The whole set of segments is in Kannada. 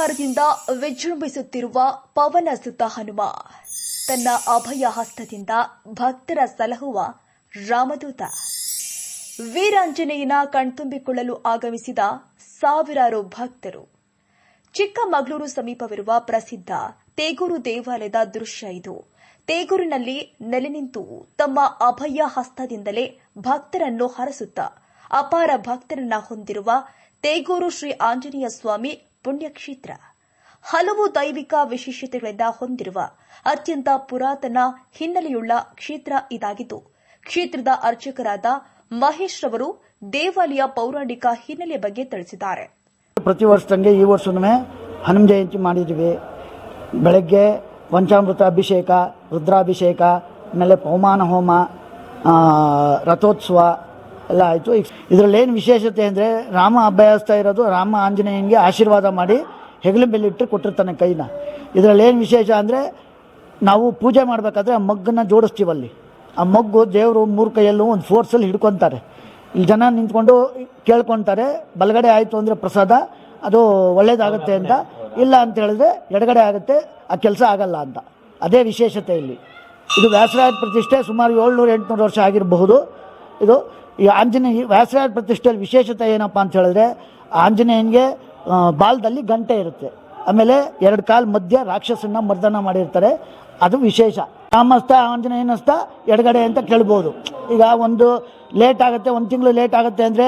ಅಲಂಕಾರದಿಂದ ವಿಜೃಂಭಿಸುತ್ತಿರುವ ಪವನ ಸುತ ಹನುಮ. ತನ್ನ ಅಭಯ ಹಸ್ತದಿಂದ ಭಕ್ತರ ಸಲಹುವ ರಾಮದೂತ. ವೀರಾಂಜನೇಯನ ಕಣ್ತುಂಬಿಕೊಳ್ಳಲು ಆಗಮಿಸಿದ ಸಾವಿರಾರು ಭಕ್ತರು. ಚಿಕ್ಕಮಗಳೂರು ಸಮೀಪವಿರುವ ಪ್ರಸಿದ್ಧ ತೇಗೂರು ದೇವಾಲಯದ ದೃಶ್ಯ ಇದು. ತೇಗೂರಿನಲ್ಲಿ ನೆಲೆ ನಿಂತು ತಮ್ಮ ಅಭಯ ಹಸ್ತದಿಂದಲೇ ಭಕ್ತರನ್ನು ಹರಸುತ್ತಾ ಅಪಾರ ಭಕ್ತರನ್ನ ಹೊಂದಿರುವ ತೇಗೂರು ಶ್ರೀ ಆಂಜನೇಯ ಸ್ವಾಮಿ ಪುಣ್ಯಕ್ಷೇತ್ರ. ಹಲವು ದೈವಿಕ ವಿಶೇಷತೆಗಳಿಂದ ಹೊಂದಿರುವ ಅತ್ಯಂತ ಪುರಾತನ ಹಿನ್ನೆಲೆಯುಳ್ಳ ಕ್ಷೇತ್ರ ಇದಾಗಿದ್ದು, ಕ್ಷೇತ್ರದ ಅರ್ಚಕರಾದ ಮಹೇಶ್ ರವರು ದೇವಾಲಯ ಪೌರಾಣಿಕ ಹಿನ್ನೆಲೆ ಬಗ್ಗೆ ತಿಳಿಸಿದ್ದಾರೆ. ಪ್ರತಿ ವರ್ಷದಂಗೆ ಈ ವರ್ಷನೂ ಹನುಮ ಜಯಂತಿ ಮಾಡಿದ್ವಿ ಬೆಳಗ್ಗೆ ಪಂಚಾಮೃತ ಅಭಿಷೇಕ, ರುದ್ರಾಭಿಷೇಕ, ಆಮೇಲೆ ಪೌಮಾನ ಹೋಮ ರಥೋತ್ಸವ ಎಲ್ಲ ಆಯಿತು. ಇದರಲ್ಲಿ ಏನು ವಿಶೇಷತೆ ಅಂದರೆ ರಾಮ ಅಭ್ಯಾಸ್ತಾ ಇರೋದು ರಾಮ ಆಂಜನೇಯನಿಗೆ ಆಶೀರ್ವಾದ ಮಾಡಿ ಹೆಗಲ ಬೆಲ್ಲಿಟ್ಟು ಕೊಟ್ಟಿರ್ತಾನೆ ಕೈನ. ಇದರಲ್ಲಿ ಏನು ವಿಶೇಷ ಅಂದರೆ ನಾವು ಪೂಜೆ ಮಾಡಬೇಕಾದ್ರೆ ಆ ಮಗ್ಗನ್ನ ಜೋಡಿಸ್ತೀವಲ್ಲಿ ಆ ಮಗ್ಗು ದೇವರು ಮೂರು ಕೈಯಲ್ಲೂ ಒಂದು ಫೋರ್ಸಲ್ಲಿ ಹಿಡ್ಕೊತಾರೆ. ಈ ಜನ ನಿಂತ್ಕೊಂಡು ಕೇಳ್ಕೊತಾರೆ, ಬಲಗಡೆ ಆಯಿತು ಅಂದರೆ ಪ್ರಸಾದ, ಅದು ಒಳ್ಳೇದಾಗುತ್ತೆ ಅಂತ. ಇಲ್ಲ ಅಂತ ಹೇಳಿದ್ರೆ ಎಡಗಡೆ ಆಗುತ್ತೆ, ಆ ಕೆಲಸ ಆಗಲ್ಲ ಅಂತ. ಅದೇ ವಿಶೇಷತೆ ಇಲ್ಲಿ. ಇದು ವ್ಯಾಸರಾಯ ಪ್ರತಿಷ್ಠೆ ಸುಮಾರು ಏಳ್ನೂರು ಎಂಟುನೂರು ವರ್ಷ ಆಗಿರಬಹುದು. ಇದು ಈ ಆಂಜನೇಯ ವ್ಯಾಸರಾಯ ಪ್ರತಿಷ್ಠೆಯಲ್ಲಿ ವಿಶೇಷತೆ ಏನಪ್ಪ ಅಂತ ಹೇಳಿದ್ರೆ ಆಂಜನೇಯನಿಗೆ ಬಾಲದಲ್ಲಿ ಗಂಟೆ ಇರುತ್ತೆ. ಆಮೇಲೆ ಎರಡು ಕಾಲು ಮಧ್ಯ ರಾಕ್ಷಸನ್ನ ಮರ್ದನ ಮಾಡಿರ್ತಾರೆ. ಅದು ವಿಶೇಷ. ರಾಮಸ್ತ ಆಂಜನೇಯನಸ್ತ ಎಡಗಡೆ ಅಂತ ಕೇಳ್ಬೋದು. ಈಗ ಒಂದು ಲೇಟ್ ಆಗುತ್ತೆ, ಒಂದು ತಿಂಗಳು ಲೇಟ್ ಆಗುತ್ತೆ ಅಂದರೆ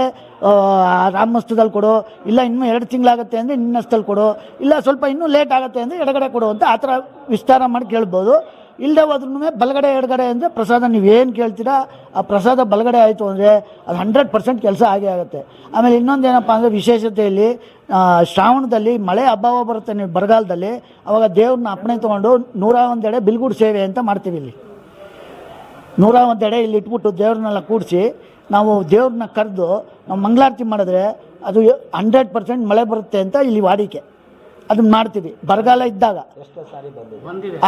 ರಾಮಸ್ತದಲ್ಲಿ ಕೊಡು, ಇಲ್ಲ ಇನ್ನೂ ಎರಡು ತಿಂಗಳಾಗುತ್ತೆ ಅಂದರೆ ನಿನ್ನಸ್ತಲ್ಲಿ ಕೊಡು, ಇಲ್ಲ ಸ್ವಲ್ಪ ಇನ್ನೂ ಲೇಟ್ ಆಗುತ್ತೆ ಅಂದರೆ ಎಡಗಡೆ ಕೊಡು ಅಂತ ಆ ಥರ ವಿಸ್ತಾರ ಮಾಡಿ ಕೇಳ್ಬೋದು. ಇಲ್ಲದೆ ಹೋದ್ರೂ ಬಲಗಡೆ ಎಡಗಡೆ ಅಂದರೆ ಪ್ರಸಾದ ನೀವು ಏನು ಕೇಳ್ತೀರಾ ಆ ಪ್ರಸಾದ ಬಲಗಡೆ ಆಯಿತು ಅಂದರೆ ಅದು ಹಂಡ್ರೆಡ್ ಪರ್ಸೆಂಟ್ ಕೆಲಸ ಆಗೇ ಆಗುತ್ತೆ. ಆಮೇಲೆ ಇನ್ನೊಂದು ಏನಪ್ಪ ಅಂದರೆ ವಿಶೇಷತೆಯಲ್ಲಿ ಶ್ರಾವಣದಲ್ಲಿ ಮಳೆ ಅಭಾವ ಬರುತ್ತೆ ನೀವು ಬರಗಾಲದಲ್ಲಿ ಅವಾಗ ದೇವ್ರನ್ನ ಅಪ್ಪಣೆ ತೊಗೊಂಡು ನೂರ ಒಂದೆಡೆ ಬಿಲ್ಗೂಡು ಸೇವೆ ಅಂತ ಮಾಡ್ತೀವಿ ಇಲ್ಲಿ. ನೂರ ಒಂದೆಡೆ ಇಲ್ಲಿ ಇಟ್ಬಿಟ್ಟು ದೇವ್ರನ್ನೆಲ್ಲ ಕೂಡಿಸಿ ನಾವು ದೇವ್ರನ್ನ ಕರೆದು ನಾವು ಮಂಗಳಾರತಿ ಮಾಡಿದ್ರೆ ಅದು ಹಂಡ್ರೆಡ್ ಪರ್ಸೆಂಟ್ ಮಳೆ ಬರುತ್ತೆ ಅಂತ ಇಲ್ಲಿ ವಾಡಿಕೆ. ಅದನ್ನ ಮಾಡ್ತೀವಿ. ಬರಗಾಲ ಇದ್ದಾಗ.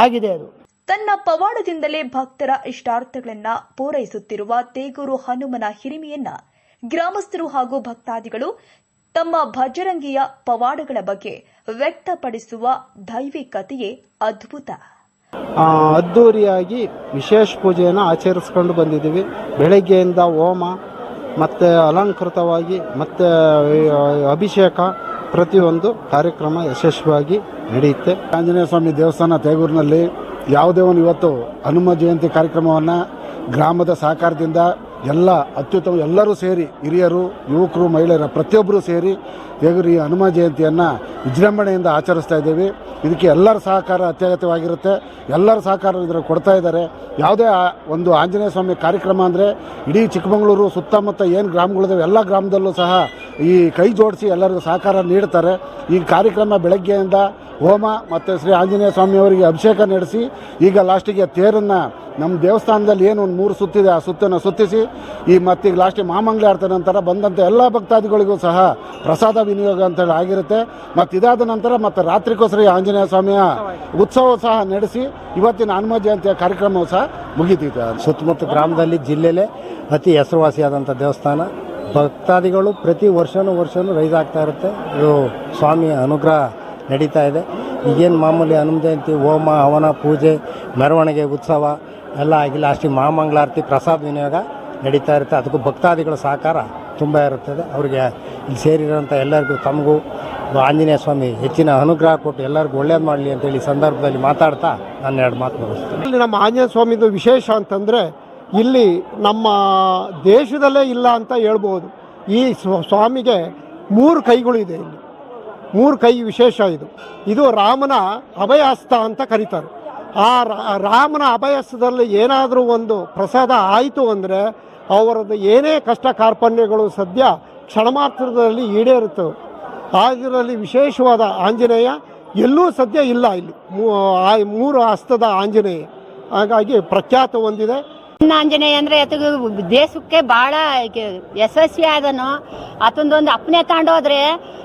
ಆಗಿದೆ ಅದು. ತನ್ನ ಪವಾಡದಿಂದಲೇ ಭಕ್ತರ ಇಷ್ಟಾರ್ಥಗಳನ್ನು ಪೂರೈಸುತ್ತಿರುವ ತೇಗೂರು ಹನುಮನ ಹಿರಿಮೆಯನ್ನ ಗ್ರಾಮಸ್ಥರು ಹಾಗೂ ಭಕ್ತಾದಿಗಳು ತಮ್ಮ ಭಜರಂಗಿಯ ಪವಾಡಗಳ ಬಗ್ಗೆ ವ್ಯಕ್ತಪಡಿಸುವ ದೈವಿಕತೆಯೇ ಅದ್ಭುತ. ಅದ್ದೂರಿಯಾಗಿ ಅದ್ಧೂರಿಯಾಗಿ ವಿಶೇಷ ಪೂಜೆಯನ್ನು ಆಚರಿಸ್ಕೊಂಡು ಬಂದಿದ್ದೀವಿ. ಬೆಳಗ್ಗೆಯಿಂದ ಹೋಮ ಮತ್ತು ಅಲಂಕೃತವಾಗಿ ಮತ್ತು ಅಭಿಷೇಕ ಪ್ರತಿಯೊಂದು ಕಾರ್ಯಕ್ರಮ ಯಶಸ್ವಿಯಾಗಿ ನಡೆಯುತ್ತೆ. ಆಂಜನೇಯ ಸ್ವಾಮಿ ದೇವಸ್ಥಾನ ತೇಗೂರಿನಲ್ಲಿ ಯಾವುದೇ ಒಂದು ಇವತ್ತು ಹನುಮ ಜಯಂತಿ ಕಾರ್ಯಕ್ರಮವನ್ನು ಗ್ರಾಮದ ಸಹಕಾರದಿಂದ ಎಲ್ಲ ಅತ್ಯುತ್ತಮ ಎಲ್ಲರೂ ಸೇರಿ ಹಿರಿಯರು, ಯುವಕರು, ಮಹಿಳೆಯರ ಪ್ರತಿಯೊಬ್ಬರು ಸೇರಿ ತೇಗೂರು ಈ ಹನುಮ ಜಯಂತಿಯನ್ನು ವಿಜೃಂಭಣೆಯಿಂದ ಆಚರಿಸ್ತಾ ಇದ್ದೀವಿ. ಇದಕ್ಕೆ ಎಲ್ಲರ ಸಹಕಾರ ಅತ್ಯಗತ್ಯವಾಗಿರುತ್ತೆ. ಎಲ್ಲರ ಸಹಕಾರ ಇದರ ಕೊಡ್ತಾ ಇದ್ದಾರೆ. ಯಾವುದೇ ಒಂದು ಆಂಜನೇಯ ಸ್ವಾಮಿ ಕಾರ್ಯಕ್ರಮ ಅಂದರೆ ಇಡೀ ಚಿಕ್ಕಮಗಳೂರು ಸುತ್ತಮುತ್ತ ಏನು ಗ್ರಾಮಗಳಿದ್ದಾವೆ ಎಲ್ಲ ಗ್ರಾಮದಲ್ಲೂ ಸಹ ಈ ಕೈ ಜೋಡಿಸಿ ಎಲ್ಲರಿಗೂ ಸಹಕಾರ ನೀಡ್ತಾರೆ ಈ ಕಾರ್ಯಕ್ರಮ ಬೆಳಗ್ಗೆಯಿಂದ ಹೋಮ ಮತ್ತು ಶ್ರೀ ಆಂಜನೇಯ ಸ್ವಾಮಿಯವರಿಗೆ ಅಭಿಷೇಕ ನಡೆಸಿ, ಈಗ ಲಾಸ್ಟಿಗೆ ತೇರನ್ನು ನಮ್ಮ ದೇವಸ್ಥಾನದಲ್ಲಿ ಏನು ಒಂದು ಮೂರು ಸುತ್ತಿದೆ, ಆ ಸುತ್ತನ್ನು ಸುತ್ತಿಸಿ, ಈ ಮತ್ತೀಗ ಲಾಸ್ಟಿಗೆ ಮಹಾಮಂಗಳಾರತಿ ನಂತರ ಬಂದಂಥ ಎಲ್ಲ ಭಕ್ತಾದಿಗಳಿಗೂ ಸಹ ಪ್ರಸಾದ ವಿನಿಯೋಗ ಅಂತೇಳಿ ಆಗಿರುತ್ತೆ. ಮತ್ತು ಇದಾದ ನಂತರ ಮತ್ತು ರಾತ್ರಿಗೋಸ್ಕರ ಈ ಆಂಜನೇಯ ಸ್ವಾಮಿಯ ಉತ್ಸವ ಸಹ ನಡೆಸಿ, ಇವತ್ತಿನ ಹನುಮ ಜಯಂತಿಯ ಕಾರ್ಯಕ್ರಮವು ಸಹ ಮುಗಿತೈತೆ ಸುತ್ತಮುತ್ತ ಗ್ರಾಮದಲ್ಲಿ ಜಿಲ್ಲೆಯಲ್ಲೇ ಅತಿ ಹೆಸರುವಾಸಿಯಾದಂಥ ದೇವಸ್ಥಾನ. ಭಕ್ತಾದಿಗಳು ಪ್ರತಿ ವರ್ಷನೂ ವರ್ಷವೂ ರೈಸ್ ಆಗ್ತಾ ಇರುತ್ತೆ. ಇದು ಸ್ವಾಮಿಯ ಅನುಗ್ರಹ ನಡೀತಾ ಇದೆ. ಈಗೇನು ಮಾಮೂಲಿ ಹನುಮ ಜಯಂತಿ, ಹೋಮ, ಹವನ, ಪೂಜೆ, ಮೆರವಣಿಗೆ, ಉತ್ಸವ ಎಲ್ಲ ಆಗಿ ಲಾಸ್ಟಿಗೆ ಮಹಾಮಂಗಳಾರತಿ, ಪ್ರಸಾದ ವಿನಿಯೋಗ ನಡೀತಾ ಇರುತ್ತೆ. ಅದಕ್ಕೂ ಭಕ್ತಾದಿಗಳ ಸಹಕಾರ ತುಂಬ ಇರುತ್ತದೆ. ಅವರಿಗೆ ಇಲ್ಲಿ ಸೇರಿರೋಂಥ ಎಲ್ಲರಿಗೂ ತಮಗೂ ಆಂಜನೇಯ ಸ್ವಾಮಿ ಹೆಚ್ಚಿನ ಅನುಗ್ರಹ ಕೊಟ್ಟು ಎಲ್ಲರಿಗೂ ಒಳ್ಳೇದು ಮಾಡಲಿ ಅಂತೇಳಿ ಸಂದರ್ಭದಲ್ಲಿ ಮಾತಾಡ್ತಾ ನಾನು ಎರಡು ಮಾತು ಇಲ್ಲಿ ನಮ್ಮ ಆಂಜನೇಯ ಸ್ವಾಮಿದು ವಿಶೇಷ ಅಂತಂದರೆ ಇಲ್ಲಿ ನಮ್ಮ ದೇಶದಲ್ಲೇ ಇಲ್ಲ ಅಂತ ಹೇಳ್ಬೋದು. ಈ ಸ್ವ- ಸ್ವಾಮಿಗೆ ಮೂರು ಇದೆ ಇಲ್ಲಿ. ಮೂರು ಕೈ ವಿಶೇಷ ಇದು. ಇದು ರಾಮನ ಅಭಯಹಸ್ತ ಅಂತ ಕರೀತಾರೆ. ಆ ರಾಮನ ಅಭಯಸ್ತದಲ್ಲಿ ಏನಾದರೂ ಒಂದು ಪ್ರಸಾದ ಆಯಿತು ಅಂದರೆ ಅವರದ್ದು ಏನೇ ಕಷ್ಟ ಕಾರ್ಪಣ್ಯಗಳು ಸದ್ಯ ಕ್ಷಣಮಾತ್ರದಲ್ಲಿ ಈಡೇರುತ್ತವೆ. ಅದರಲ್ಲಿ ವಿಶೇಷವಾದ ಆಂಜನೇಯ ಎಲ್ಲೂ ಸದ್ಯ ಇಲ್ಲ ಇಲ್ಲಿ. ಮೂರು ಹಸ್ತದ ಆಂಜನೇಯ. ಹಾಗಾಗಿ ಪ್ರಖ್ಯಾತ ಹೊಂದಿದೆ ಆಂಜನೇಯ ಅಂದ್ರೆ ದೇಶಕ್ಕೆ ಬಹಳ ಯಶಸ್ವಿ ಆದನು. ಆತಂದೊಂದು ಅಪ್ಪನೆ ತಗೊಂಡೋದ್ರೆ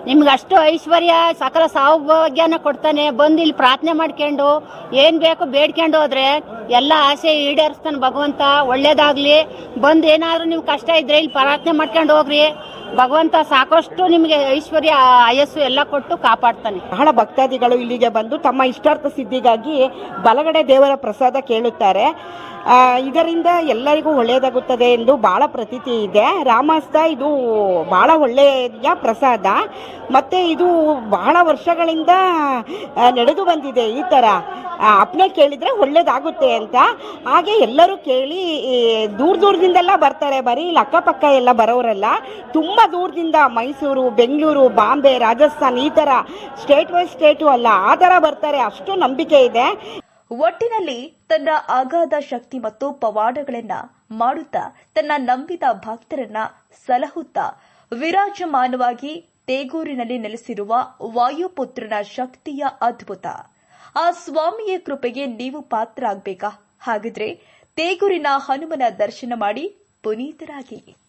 ನಿಮ್ಗೆ ಅಷ್ಟು ಐಶ್ವರ್ಯ, ಸಕಲ ಸೌಭಾಗ್ಯನ ಕೊಡ್ತಾನೆ. ಬಂದು ಇಲ್ಲಿ ಪ್ರಾರ್ಥನೆ ಮಾಡ್ಕೊಂಡು ಏನ್ ಬೇಕು ಬೇಡ್ಕೊಂಡು ಹೋದ್ರೆ ಎಲ್ಲ ಆಸೆ ಈಡೇರಿಸ್ತಾನೆ ಭಗವಂತ. ಒಳ್ಳೇದಾಗ್ಲಿ. ಬಂದು ಏನಾದ್ರೂ ನೀವು ಕಷ್ಟ ಇದ್ರೆ ಇಲ್ಲಿ ಪ್ರಾರ್ಥನೆ ಮಾಡ್ಕೊಂಡು ಹೋಗ್ರಿ. ಭಗವಂತ ಸಾಕಷ್ಟು ನಿಮಗೆ ಐಶ್ವರ್ಯ, ಆಯಸ್ಸು ಎಲ್ಲ ಕೊಟ್ಟು ಕಾಪಾಡ್ತಾನೆ. ಬಹಳ ಭಕ್ತಾದಿಗಳು ಇಲ್ಲಿಗೆ ಬಂದು ತಮ್ಮ ಇಷ್ಟಾರ್ಥ ಸಿದ್ಧಿಗಾಗಿ ಬಲಗಡೆ ದೇವರ ಪ್ರಸಾದ ಕೇಳುತ್ತಾರೆ. ಇದರಿಂದ ಎಲ್ಲರಿಗೂ ಒಳ್ಳೆಯದಾಗುತ್ತದೆ ಎಂದು ಭಾಳ ಪ್ರತೀತಿ ಇದೆ. ರಾಮಾಸ್ತ ಇದು ಭಾಳ ಒಳ್ಳೆಯ ಪ್ರಸಾದ. ಮತ್ತು ಇದು ಬಹಳ ವರ್ಷಗಳಿಂದ ನಡೆದು ಬಂದಿದೆ ಈ ಥರ ಆ, ಅಪ್ನೆ ಕೇಳಿದ್ರೆ ಒಳ್ಳೇದಾಗುತ್ತೆ ಅಂತ. ಹಾಗೆ ಎಲ್ಲರೂ ಕೇಳಿ ದೂರ ದೂರದಿಂದೆಲ್ಲ ಬರ್ತಾರೆ. ಬರೀ ಇಲ್ಲಿ ಅಕ್ಕಪಕ್ಕ ಎಲ್ಲ ಬರೋರೆಲ್ಲ. ತುಂಬ ದೂರದಿಂದ ಮೈಸೂರು ಬೆಂಗಳೂರು ಬಾಂಬೆ ರಾಜಸ್ಥಾನ್ ಈ ಥರ ಸ್ಟೇಟ್ ವೈಸ್ ಸ್ಟೇಟು ಅಲ್ಲ ಆ ಥರ ಬರ್ತಾರೆ. ಅಷ್ಟು ನಂಬಿಕೆ ಇದೆ. ಒಟ್ಟಿನಲ್ಲಿ ತನ್ನ ಅಗಾಧ ಶಕ್ತಿ ಮತ್ತು ಪವಾಡಗಳನ್ನ ಮಾಡುತ್ತಾ ತನ್ನ ನಂಬಿದ ಭಕ್ತರನ್ನ ಸಲಹುತ್ತಾ ವಿರಾಜಮಾನವಾಗಿ ತೇಗೂರಿನಲ್ಲಿ ನೆಲೆಸಿರುವ ವಾಯುಪುತ್ರನ ಶಕ್ತಿಯ ಅದ್ಭುತ. ಆ ಸ್ವಾಮಿಯ ಕೃಪೆಗೆ ನೀವು ಪಾತ್ರ ಆಗ್ಬೇಕಾ ಹಾಗಿದ್ರೆ ತೇಗೂರಿನ ಹನುಮನ ದರ್ಶನ ಮಾಡಿ ಪುನೀತರಾಗಿ.